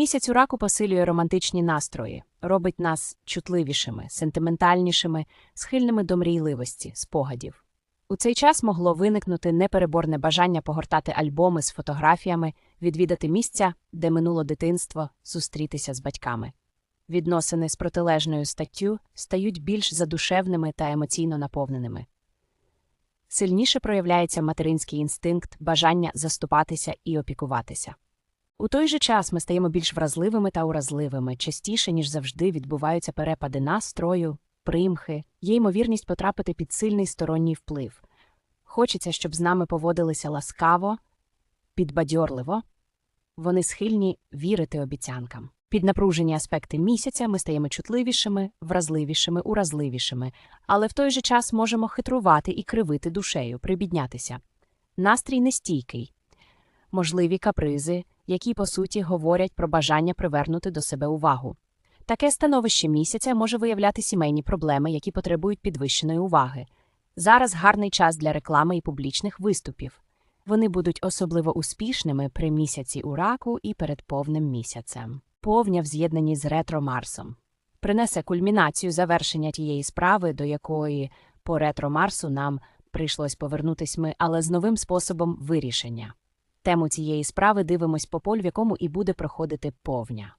Місяць у раку посилює романтичні настрої, робить нас чутливішими, сентиментальнішими, схильними до мрійливості, спогадів. У цей час могло виникнути непереборне бажання погортати альбоми з фотографіями, відвідати місця, де минуло дитинство, зустрітися з батьками. Відносини з протилежною статтю стають більш задушевними та емоційно наповненими. Сильніше проявляється материнський інстинкт, бажання заступатися і опікуватися. У той же час ми стаємо більш вразливими та уразливими, частіше, ніж завжди, відбуваються перепади настрою, примхи, є ймовірність потрапити під сильний сторонній вплив. Хочеться, щоб з нами поводилися ласкаво, підбадьорливо. Вони схильні вірити обіцянкам. Під напружені аспекти місяця ми стаємо чутливішими, вразливішими, уразливішими, але в той же час можемо хитрувати і кривити душею, прибіднятися. Настрій нестійкий, можливі капризи, які по суті говорять про бажання привернути до себе увагу. Таке становище місяця може виявляти сімейні проблеми, які потребують підвищеної уваги. Зараз гарний час для реклами і публічних виступів. Вони будуть особливо успішними при місяці у раку і перед повним місяцем. Повня в з'єднанні з ретро Марсом принесе кульмінацію завершення тієї справи, до якої по ретро Марсу нам прийшлось повернутись ми, але з новим способом вирішення. Тему цієї справи дивимось по поль, в якому і буде проходити повня.